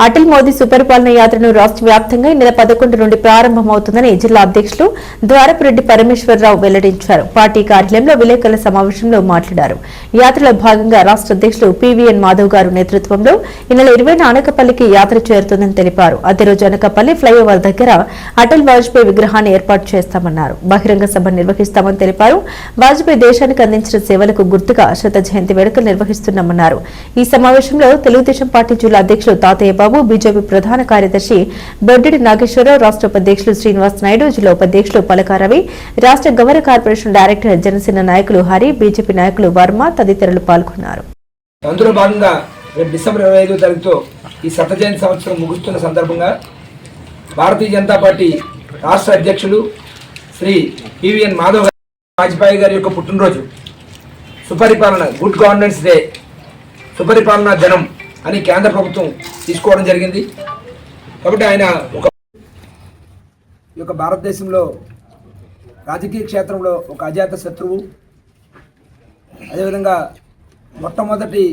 అటల్ మోదీ సుపరిపాలన యాత్రను రాష్ట్ర వ్యాప్తంగా ఈ నెల పదకొండు నుండి ప్రారంభమవుతుందని జిల్లా అధ్యక్షులు ద్వారపురెడ్డి పరమేశ్వరరావు వెల్లడించారు. పార్టీ కార్యాలయంలో విలేకరుల సమావేశంలో మాట్లాడారు. యాత్రలో భాగంగా రాష్ట్ర అధ్యక్షులు పీవీఎన్ మాధవ్ గారు నేతృత్వంలో ఈ నెల ఇరవైన అనకపల్లికి యాత్ర చేరుతుందని తెలిపారు. అదే రోజు అనకపల్లి ఫ్లైఓవర్ దగ్గర అటల్ వాజ్పేయి విగ్రహాన్ని ఏర్పాటు చేస్తామన్నారు. బహిరంగ సభ నిర్వహిస్తామని తెలిపారు. వాజ్పేయి దేశానికి అందించిన సేవలకు గుర్తుగా శత జయంతి వేడుకలు నిర్వహిస్తున్నామన్నారు. ఈ సమావేశంలో తెలుగుదేశం పార్టీ జిల్లా అధ్యక్షులు తాతయ్య బాబు బీజేపీ ప్రధాన కార్యదర్శి బొడ్డిడి నాగేశ్వరరావు రాష్ట్ర ఉపాధ్యక్షులు శ్రీనివాస్ నాయుడు జిల్లా ఉపాధ్యక్షులు పలకారవి రాష్ట్ర గవర్న కార్పొరేషన్ డైరెక్టర్ జనసేన నాయకులు హరి బీజేపీ నాయకులు వర్మ తదితరులు పాల్గొన్నారు. అందులో భాగంగా రేపు డిసెంబర్ ఇరవై ఐదో తారీఖుతో ఈ శత జయంతి సంవత్సరం ముగుస్తున్న సందర్భంగా భారతీయ జనతా పార్టీ రాష్ట్ర అధ్యక్షులు శ్రీ పివిఎన్ మాధవ్ వాజ్పేయి గారి యొక్క పుట్టినరోజు. సుపరిపాలన గుడ్ గవర్నెన్స్ డే సుపరిపాలన దినం అని కేంద్ర ప్రభుత్వం తీసుకోవడం జరిగింది. కాబట్టి ఆయన ఒక ఈ యొక్క భారతదేశంలో రాజకీయ క్షేత్రంలో ఒక అజాత శత్రువు. అదేవిధంగా మొట్టమొదటి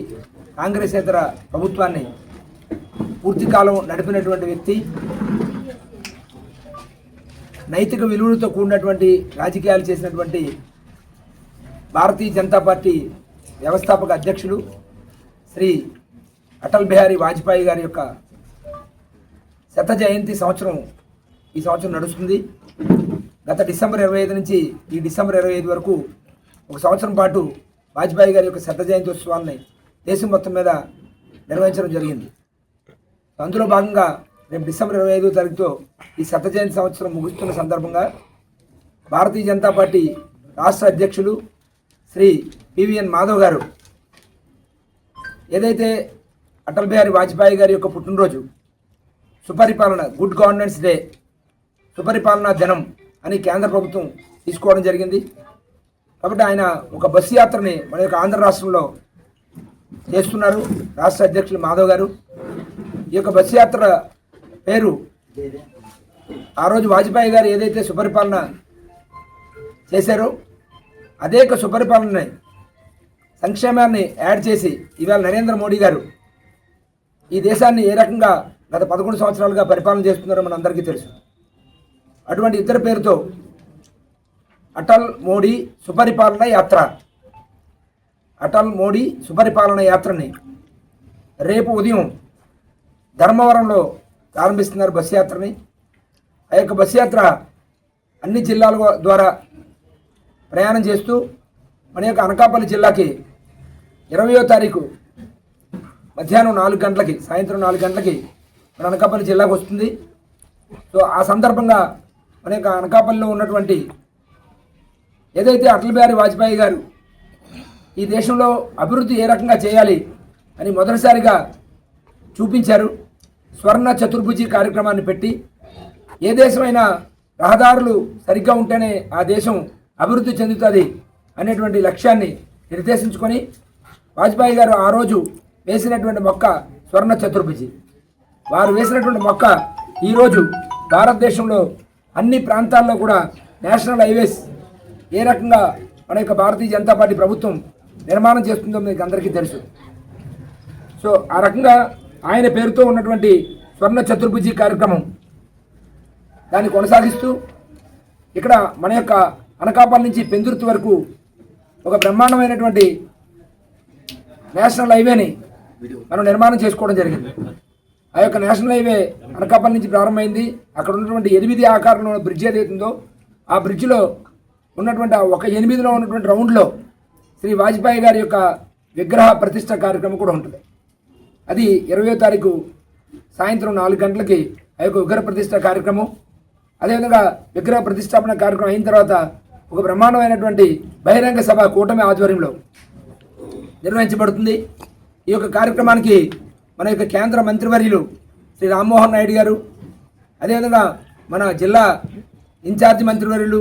కాంగ్రెసేతర ప్రభుత్వాన్ని పూర్తికాలం నడిపినటువంటి వ్యక్తి. నైతిక విలువలతో కూడినటువంటి రాజకీయాలు చేసినటువంటి భారతీయ జనతా పార్టీ వ్యవస్థాపక అధ్యక్షులు శ్రీ అటల్ బిహారీ వాజ్పేయి గారి యొక్క శత జయంతి సంవత్సరం ఈ సంవత్సరం నడుస్తుంది. గత డిసెంబర్ ఇరవై ఐదు నుంచి ఈ డిసెంబర్ ఇరవై ఐదు వరకు ఒక సంవత్సరం పాటు వాజ్పేయి గారి యొక్క శత జయంతి ఉత్సవాన్ని దేశం మొత్తం మీద నిర్వహించడం జరిగింది. అందులో భాగంగా రేపు డిసెంబర్ ఇరవై ఐదో తారీఖుతో ఈ శత జయంతి సంవత్సరం ముగుస్తున్న సందర్భంగా భారతీయ జనతా పార్టీ రాష్ట్ర అధ్యక్షులు శ్రీ పివిఎన్ మాధవ్ గారు ఏదైతే అటల్ బిహారీ వాజ్పేయి గారి యొక్క పుట్టినరోజు. సుపరిపాలన గుడ్ గవర్నెన్స్ డే సుపరిపాలన దినం అని కేంద్ర ప్రభుత్వం తీసుకోవడం జరిగింది. కాబట్టి ఆయన ఒక బస్సు యాత్రని మన యొక్క ఆంధ్ర రాష్ట్రంలో చేస్తున్నారు. రాష్ట్ర అధ్యక్షులు మాధవ్ గారు. ఈ యొక్క బస్సు యాత్ర పేరు ఆ రోజు వాజ్పేయి గారు ఏదైతే సుపరిపాలన చేశారో అదే యొక్క సుపరిపాలనని సంక్షేమాన్ని యాడ్ చేసి ఇవాళ నరేంద్ర మోడీ గారు ఈ దేశాన్ని ఏ రకంగా గత పదకొండు సంవత్సరాలుగా పరిపాలన చేస్తున్నారో మన అందరికీ తెలుసు. అటువంటి ఇతర పేరుతో అటల్ మోడీ సుపరిపాలన యాత్ర. అటల్ మోడీ సుపరిపాలన యాత్రని రేపు ఉదయం ధర్మవరంలో ప్రారంభిస్తున్నారు బస్సు యాత్రని. ఆ యొక్క బస్సు యాత్ర అన్ని జిల్లాల ద్వారా ప్రయాణం చేస్తూ మన యొక్క అనకాపల్లి జిల్లాకి ఇరవయో తారీఖు మధ్యాహ్నం నాలుగు గంటలకి సాయంత్రం నాలుగు గంటలకి మన అనకాపల్లి జిల్లాకు వస్తుంది. సో ఆ సందర్భంగా మన యొక్క అనకాపల్లిలో ఉన్నటువంటి ఏదైతే అటల్ బిహారీ వాజ్పేయి గారు ఈ దేశంలో అభివృద్ధి ఏ రకంగా చేయాలి అని మొదటిసారిగా చూపించారు స్వర్ణ చతుర్భుజి కార్యక్రమాన్ని పెట్టి ఏ దేశమైనా రహదారులు సరిగ్గా ఉంటేనే ఆ దేశం అభివృద్ధి చెందుతుంది అనేటువంటి లక్ష్యాన్ని నిర్దేశించుకొని వాజ్పేయి గారు ఆ రోజు వేసినటువంటి మొక్క స్వర్ణ చతుర్భుజి. వారు వేసినటువంటి మొక్క ఈరోజు భారతదేశంలో అన్ని ప్రాంతాల్లో కూడా నేషనల్ హైవేస్ ఏ రకంగా మన యొక్క భారతీయ జనతా పార్టీ ప్రభుత్వం నిర్మాణం చేస్తుందో మీకు అందరికీ తెలుసు. సో ఆ రకంగా ఆయన పేరుతో ఉన్నటువంటి స్వర్ణ చతుర్భుజి కార్యక్రమం దాన్ని కొనసాగిస్తూ ఇక్కడ మన యొక్క అనకాపల్లి నుంచి పెందుర్తి వరకు ఒక బ్రహ్మాండమైనటువంటి నేషనల్ హైవేని మనం నిర్మాణం చేసుకోవడం జరిగింది. ఆ యొక్క నేషనల్ హైవే అనకాపల్లి నుంచి ప్రారంభమైంది. అక్కడ ఉన్నటువంటి ఎనిమిది ఆకారంలో ఉన్న బ్రిడ్జ్ ఏదైతుందో ఆ బ్రిడ్జ్లో ఉన్నటువంటి ఆ ఒక ఎనిమిదిలో ఉన్నటువంటి రౌండ్లో శ్రీ వాజ్పేయి గారి యొక్క విగ్రహ ప్రతిష్ట కార్యక్రమం కూడా ఉంటుంది. అది ఇరవయో తారీఖు సాయంత్రం నాలుగు గంటలకి ఆ యొక్క విగ్రహ ప్రతిష్ట కార్యక్రమం. అదేవిధంగా విగ్రహ ప్రతిష్టాపన కార్యక్రమం అయిన తర్వాత ఒక బ్రహ్మాండమైనటువంటి బహిరంగ సభ కూటమి ఆధ్వర్యంలో నిర్వహించబడుతుంది. ఈ యొక్క కార్యక్రమానికి మన యొక్క కేంద్ర మంత్రివర్యులు శ్రీ రామ్మోహన్ నాయుడు గారు అదేవిధంగా మన జిల్లా ఇన్ఛార్జి మంత్రివర్యులు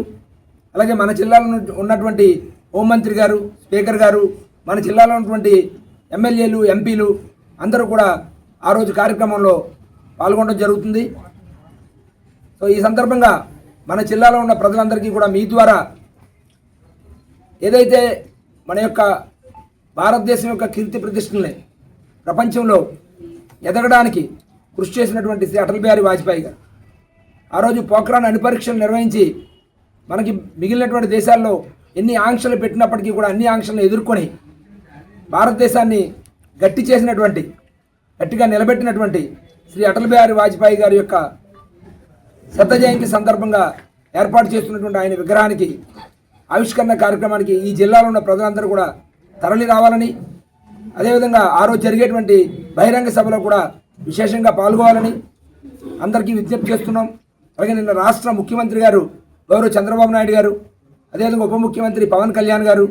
అలాగే మన జిల్లాలో ఉన్నటువంటి హోంమంత్రి గారు స్పీకర్ గారు మన జిల్లాలో ఉన్నటువంటి ఎమ్మెల్యేలు ఎంపీలు అందరూ కూడా ఆ రోజు కార్యక్రమంలో పాల్గొనడం జరుగుతుంది. సో ఈ సందర్భంగా మన జిల్లాలో ఉన్న ప్రజలందరికీ కూడా మీ ద్వారా ఏదైతే మన యొక్క భారతదేశం యొక్క కీర్తి ప్రతిష్టలే ప్రపంచంలో ఎదగడానికి కృషి చేసినటువంటి శ్రీ అటల్ బిహారీ వాజ్పేయి గారు. ఆ రోజు పోఖ్రాన్ అణుపరీక్షలు నిర్వహించి మనకి మిగిలినటువంటి దేశాల్లో ఎన్ని ఆంక్షలు పెట్టినప్పటికీ కూడా అన్ని ఆంక్షలను ఎదుర్కొని భారతదేశాన్ని గట్టి చేసినటువంటి గట్టిగా నిలబెట్టినటువంటి శ్రీ అటల్ బిహారీ వాజ్పేయి గారి యొక్క శత జయంతి సందర్భంగా ఏర్పాటు చేస్తున్నటువంటి ఆయన విగ్రహానికి ఆవిష్కరణ కార్యక్రమానికి ఈ జిల్లాలో ఉన్న ప్రజలందరూ కూడా తరలి రావాలని అదేవిధంగా ఆ రోజు జరిగేటువంటి బహిరంగ సభలో కూడా విశేషంగా పాల్గొవాలని అందరికీ విజ్ఞప్తి చేస్తున్నాం. అలాగే నిన్న రాష్ట్ర ముఖ్యమంత్రి గారు గౌరవ చంద్రబాబు నాయుడు గారు అదేవిధంగా ఉప ముఖ్యమంత్రి పవన్ కళ్యాణ్ గారు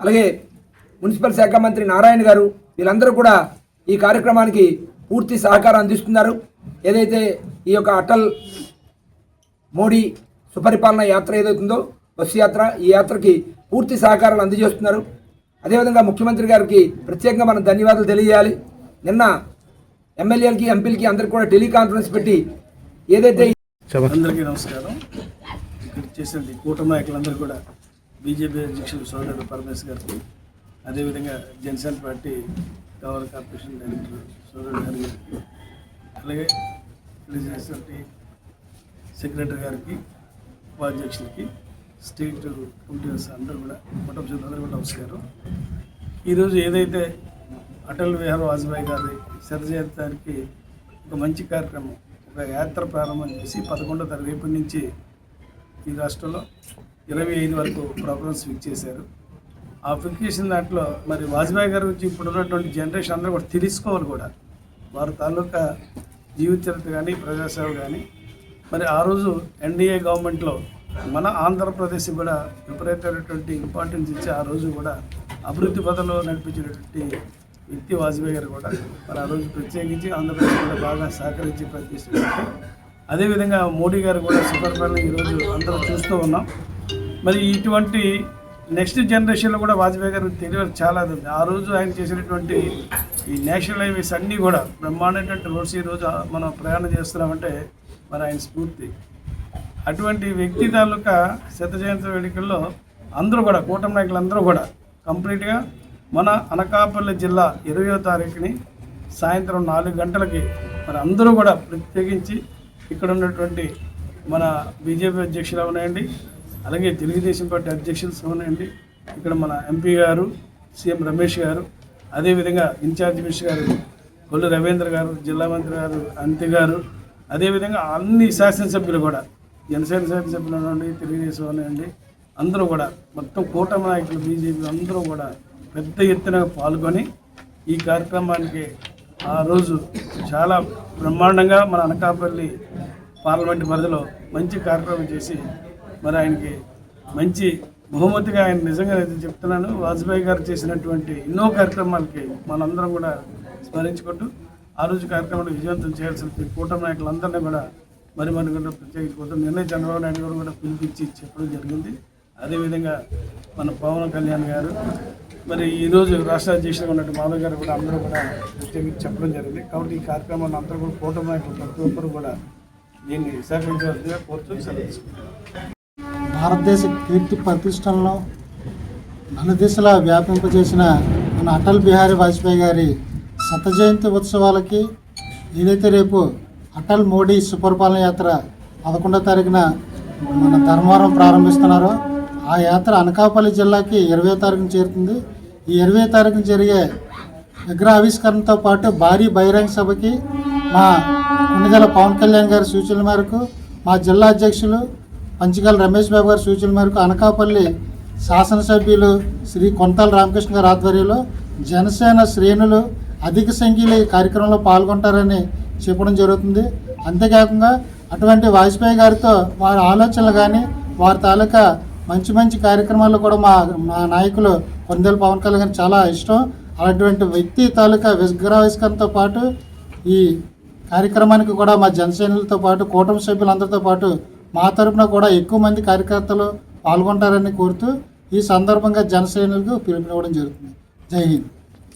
అలాగే మున్సిపల్ శాఖ మంత్రి నారాయణ గారు వీళ్ళందరూ కూడా ఈ కార్యక్రమానికి పూర్తి సహకారం అందిస్తున్నారు. ఏదైతే ఈ యొక్క అటల్ మోడీ సుపరిపాలన యాత్ర ఏదైతుందో బస్సు యాత్ర ఈ యాత్రకి పూర్తి సహకారాలు అందజేస్తున్నారు. అదేవిధంగా ముఖ్యమంత్రి గారికి ప్రత్యేకంగా మనం ధన్యవాదాలు తెలియజేయాలి. నిన్న ఎమ్మెల్యేలకి ఎంపీలకి అందరికి కూడా టెలికాన్ఫరెన్స్ పెట్టి ఏదైతే అందరికీ నమస్కారం. ఇక్కడ చేసిన కూటమి నాయకులందరూ కూడా బీజేపీ అధ్యక్షులు సోదరుడు పరమేశ్ గారికి అదేవిధంగా Janasena party governor corporation director సోదరుడు గారి గారికి అలాగే ఇక్కడ చేసినటువంటి సెక్రటరీ గారికి ఉపాధ్యక్షులకి స్టేట్ కమిటీస్ అందరూ కూడా కుటుంబ సభ్యులందరూ కూడా నమస్కారం. ఈరోజు ఏదైతే అటల్ బిహారీ వాజ్పేయి గారి శతజయంతానికి ఒక మంచి కార్యక్రమం ఒక యాత్ర ప్రారంభం చేసి పదకొండో తారీఖు రేపటి నుంచి ఈ రాష్ట్రంలో ఇరవై ఐదు వరకు ప్రోగ్రామ్స్ ఫిక్స్ చేశారు. ఆ ఫిక్స్ చేసిన దాంట్లో మరి వాజ్పేయి గారి గురించి ఇప్పుడు ఉన్నటువంటి జనరేషన్ అందరూ కూడా తెలుసుకోవాలి కూడా. వారి తాలూకా జీవిత చరిత్ర కానీ ప్రజాసేవ కానీ మరి ఆ రోజు ఎన్డీఏ గవర్నమెంట్లో మన ఆంధ్రప్రదేశ్ కూడా విపరీతమైనటువంటి ఇంపార్టెన్స్ ఇచ్చి ఆ రోజు కూడా అభివృద్ధి పథంలో నడిపించినటువంటి వ్యక్తి వాజ్పేయి గారు కూడా మరి ఆ రోజు ప్రత్యేకించి ఆంధ్రప్రదేశ్ కూడా బాగా సహకరించి పనిచేస్తున్నారు. అదేవిధంగా మోడీ గారు కూడా సుపరిపాలన ఈరోజు అందరూ చూస్తూ ఉన్నాం. మరి ఇటువంటి నెక్స్ట్ జనరేషన్లో కూడా వాజ్పేయి గారు తెలియదు చాలా ఉంది ఆ రోజు ఆయన చేసినటువంటి ఈ నేషనల్ హైవేస్ అన్నీ కూడా బ్రహ్మాండమైనటువంటి రోడ్స్ ఈరోజు రోజు మనం ప్రయాణం చేస్తున్నామంటే మరి ఆయన స్ఫూర్తి. అటువంటి వ్యక్తి తాలూకా శత జయంతి వేడుకల్లో అందరూ కూడా కూటమి నాయకులందరూ కూడా కంప్లీట్గా మన అనకాపల్లి జిల్లా ఇరవయో తారీఖుని సాయంత్రం నాలుగు గంటలకి మరి అందరూ కూడా ప్రత్యేకించి ఇక్కడ ఉన్నటువంటి మన బీజేపీ అధ్యక్షులు ఉన్నాయండి. అలాగే తెలుగుదేశం పార్టీ అధ్యక్షులు ఉన్నాయండి. ఇక్కడ మన ఎంపీ గారు సీఎం రమేష్ గారు అదేవిధంగా ఇన్ఛార్జ్ మినిస్టర్ గారు కొల్లు రవీంద్ర గారు జిల్లా మంత్రి గారు అంతి గారు అదేవిధంగా అన్ని శాసనసభ్యులు కూడా జనసేన సార్ ఉండండి తెలుగుదేశం ఉన్నాయండి అందరూ కూడా మొత్తం కూటమి నాయకులు బీజేపీ అందరూ కూడా పెద్ద ఎత్తున పాల్గొని ఈ కార్యక్రమానికి ఆ రోజు చాలా బ్రహ్మాండంగా మన అనకాపల్లి పార్లమెంట్ పరిధిలో మంచి కార్యక్రమం చేసి మరి ఆయనకి మంచి బహుమతిగా ఆయన నిజంగా అయితే చెప్తున్నాను. వాజ్పేయి గారు చేసినటువంటి ఎన్నో కార్యక్రమాలకి మనందరం కూడా స్మరించుకుంటూ ఆ రోజు కార్యక్రమాన్ని విజయవంతం చేయాల్సిన కూటమి నాయకులందరినీ కూడా మరి మనకు కూడా ప్రత్యేకించుకుంటూ నిన్న చంద్రబాబు నాయుడు గారు కూడా పిలిపించి చెప్పడం జరిగింది. అదేవిధంగా మన పవన్ కళ్యాణ్ గారు మరి ఈరోజు రాష్ట్ర అధ్యక్షులుగా ఉన్నట్టు మాధవ్ గారు కూడా అందరూ కూడా ప్రత్యేకించి చెప్పడం జరిగింది. కాబట్టి ఈ కార్యక్రమాన్ని అందరూ కూడా కూటమి నాయకులు ప్రతి ఒక్కరు కూడా దీన్ని సహకరించవలసిందిగా కోరుతూ సెలవు భారతదేశ కీర్తి ప్రతిష్టలను నలుదిశలా వ్యాపింపజేసిన మన అటల్ బిహారీ వాజ్పేయి గారి శత జయంతి ఉత్సవాలకి ఏదైతే రేపు అటల్ మోడీ సుపరిపాలన యాత్ర పదకొండో తారీఖున మన ధర్మవరం ప్రారంభిస్తున్నారు. ఆ యాత్ర అనకాపల్లి జిల్లాకి ఇరవై తారీఖున చేరుతుంది. ఈ ఇరవై తారీఖున జరిగే విగ్రహావిష్కరణతో పాటు భారీ బహిరంగ సభకి మా కొన్నిదల పవన్ కళ్యాణ్ గారి సూచనల మేరకు మా జిల్లా అధ్యక్షులు పంచగల రమేష్ బాబు గారి సూచనల మేరకు అనకాపల్లి శాసనసభ్యులు శ్రీ కొంతాల రామకృష్ణ గారి ఆధ్వర్యంలో జనసేన శ్రేణులు అధిక సంఖ్యలో ఈ కార్యక్రమంలో పాల్గొంటారని చెప్పడం జరుగుతుంది. అంతేకాకుండా అటువంటి వాజ్పేయి గారితో వారి ఆలోచనలు కానీ వారి తాలూకా మంచి మంచి కార్యక్రమాలు కూడా మా మా నాయకులు కొందేలు పవన్ కళ్యాణ్ చాలా ఇష్టం. అలాంటి వ్యక్తి తాలూకా విగ్రహావిష్కరణతో పాటు ఈ కార్యక్రమానికి కూడా మా జనసేనలతో పాటు కూటమి సభ్యులందరితో పాటు మా తరపున కూడా ఎక్కువ మంది కార్యకర్తలు పాల్గొంటారని కోరుతూ ఈ సందర్భంగా జనసేనలకు పిలుపునివ్వడం జరుగుతుంది. జై హింద్.